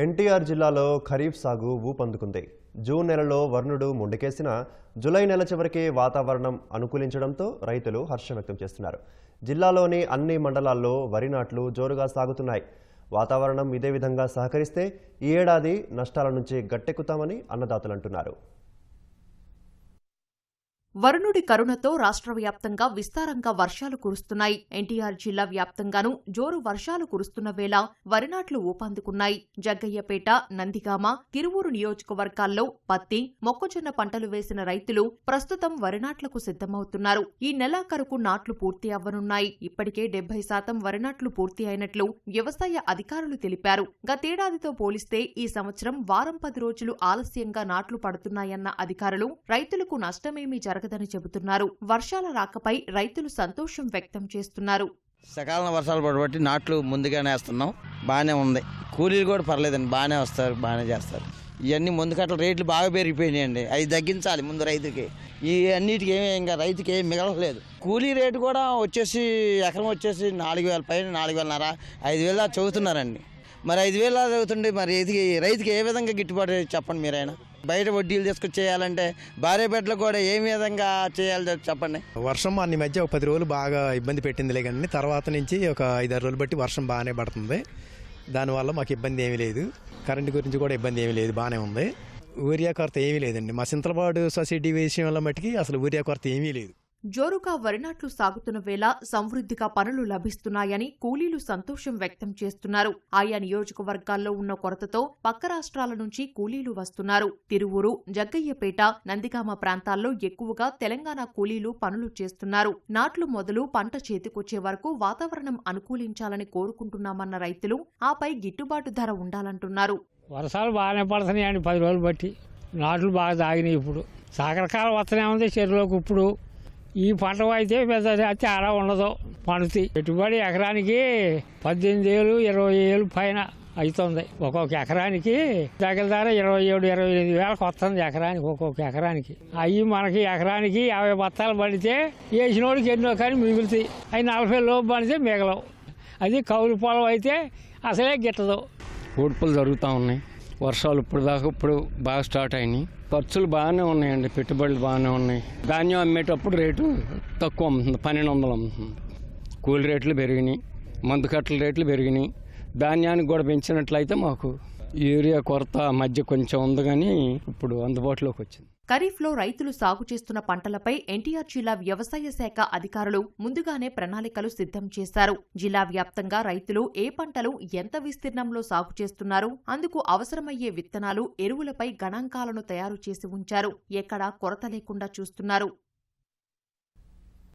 ఎన్టీఆర్ జిల్లాలో ఖరీఫ్ సాగు ఊపందుకుంది. జూన్ నెలలో వర్ణుడు ముండకేసిన జులై నెల చివరికే వాతావరణం అనుకూలించడంతో రైతులు హర్షం వ్యక్తం చేస్తున్నారు. జిల్లాలోని అన్ని మండలాల్లో వరి నాట్లు జోరుగా సాగుతున్నాయి. వాతావరణం ఇదే విధంగా సహకరిస్తే ఈ ఏడాది నష్టాల నుంచి గట్టెక్కుతామని అన్నదాతలు అంటున్నారు వరుణుడి కరుణతో రాష్ట్ర వ్యాప్తంగా విస్తారంగా వర్షాలు కురుస్తున్నాయి. ఎన్టీఆర్ జిల్లా వ్యాప్తంగానూ జోరు వర్షాలు కురుస్తున్న వేళ వరినాట్లు ఊపందుకున్నాయి. జగ్గయ్యపేట నందిగామ తిరువూరు నియోజకవర్గాల్లో పత్తి మొక్కజొన్న పంటలు వేసిన రైతులు ప్రస్తుతం వరినాట్లకు సిద్ధమవుతున్నారు. ఈ నెలాఖరుకు నాట్లు పూర్తి అవ్వనున్నాయి. ఇప్పటికే డెబ్బై శాతం వరినాట్లు పూర్తి అయినట్లు వ్యవసాయ అధికారులు తెలిపారు. గతేడాదితో పోలిస్తే ఈ సంవత్సరం వారం పది రోజులు ఆలస్యంగా నాట్లు పడుతున్నాయన్న అధికారులు రైతులకు నష్టమేమీ జరగదని చెబుతున్నారు. వర్షాల రాకపై రైతులు సంతోషం వ్యక్తం చేస్తున్నారు. సకాలం వర్షాలు పడబట్టి నాట్లు ముందుగానే వేస్తున్నాం. బాగానే ఉంది. కూలీలు కూడా పర్లేదండి. బాగానే వస్తారు బాగానే చేస్తారు. ఇవన్నీ ముందు కట్టల రేట్లు బాగా పెరిగిపోయినాయండి. అవి తగ్గించాలి ముందు రైతుకి. ఈ అన్నిటికి ఏమీ ఇంకా రైతుకి ఏమి మిగలలేదు కూలీ రేటు కూడా వచ్చేసి ఎకరం వచ్చేసి నాలుగు వేల పైన నాలుగు వేలన్నర ఐదు వేల చదువుతున్నారండి. మరి ఐదు వేల చదువుతుండే చదువుతుంటే మరి ఇది రైతుకి ఏ విధంగా గిట్టుబాటు చెప్పండి మీరైనా? బయట వడ్డీలు తీసుకొచ్చి చేయాలంటే భార్య బిడ్డలు కూడా ఏ విధంగా చేయాలి చెప్పండి. వర్షం అన్ని మధ్య ఒక పది రోజులు బాగా ఇబ్బంది పెట్టిందిలే కానీ తర్వాత నుంచి ఒక ఐదారు రోజులు బట్టి వర్షం బాగానే పడుతుంది. దానివల్ల మాకు ఇబ్బంది ఏమీ లేదు. కరెంటు గురించి కూడా ఇబ్బంది ఏమీ లేదు బాగానే ఉంది. ఊరియా కొరత ఏమీ లేదండి. మా సింతలపాడు సొసైటీ విషయంలో మట్టుకి అసలు ఊరియా కొరత ఏమీ లేదు. జోరుగా వరినాట్లు సాగుతున్న వేళ సమృద్ధిగా పనులు లభిస్తున్నాయని కూలీలు సంతోషం వ్యక్తం చేస్తున్నారు. ఆయా నియోజకవర్గాల్లో ఉన్న కొరతతో పక్క రాష్ట్రాల నుంచి కూలీలు వస్తున్నారు. తిరువూరు జగ్గయ్యపేట నందిగామ ప్రాంతాల్లో ఎక్కువగా తెలంగాణ కూలీలు పనులు చేస్తున్నారు. నాట్లు మొదలు పంట చేతికొచ్చే వరకు వాతావరణం అనుకూలించాలని కోరుకుంటున్నామన్న రైతులు ఆపై గిట్టుబాటు ధర ఉండాలంటున్నారు. వర్షాలు బాగానే పడుతున్నాయండి పది రోజులు బట్టి. నాట్లు బాగా తాగినాయి ఇప్పుడు. సాగరకాలం వస్తూనే ఉంది చెరువులోకి ఇప్పుడు ఈ పంట అయితే పెద్ద తేడా ఉండదు పండుతాయి పెట్టుబడి ఎకరానికి పద్దెనిమిది ఏళ్ళు ఇరవై ఏళ్ళు పైన అవుతుంది ఒక్కొక్క ఎకరానికి దగ్గర ధర ఇరవై ఏడు ఇరవై ఎనిమిది వేలకు వస్తుంది ఎకరానికి ఒక్కొక్క ఎకరానికి. అవి మనకి ఎకరానికి యాభై బత్తాలు పడితే వేసినోడికి ఎన్నో కానీ మిగులుతాయి. అవి నలభై లోపు పడితే మిగలవు. అది కౌలు పొలం అయితే అసలే గిట్టదు. ఓడిపులు జరుగుతూ ఉన్నాయి. వర్షాలు ఇప్పుడు దాకా ఇప్పుడు బాగా స్టార్ట్ అయినాయి. ఖర్చులు బాగానే ఉన్నాయండి పెట్టుబడులు బాగానే ఉన్నాయి. ధాన్యం అమ్మేటప్పుడు రేటు తక్కువ అమ్ముతుంది పన్నెండు వందలు అమ్ముతుంది. కూలి రేట్లు పెరిగినాయి మందు కట్టల రేట్లు పెరిగినాయి. ధాన్యానికి కూడా పెంచినట్లయితే మాకు యూరియా కొరత మధ్య కొంచెం ఉంది కానీ ఇప్పుడు అందుబాటులోకి వచ్చింది. ఖరీఫ్లో రైతులు సాగు చేస్తున్న పంటలపై ఎన్టీఆర్ జిల్లా వ్యవసాయ శాఖ అధికారులు ముందుగానే ప్రణాళికలు సిద్ధం చేశారు. జిల్లా వ్యాప్తంగా రైతులు ఏ పంటలు ఎంత విస్తీర్ణంలో సాగు చేస్తున్నారు అందుకు అవసరమయ్యే విత్తనాలు ఎరువులపై గణాంకాలను తయారు చేసి ఉంచారు. ఎక్కడా కొరత లేకుండా చూస్తున్నారు.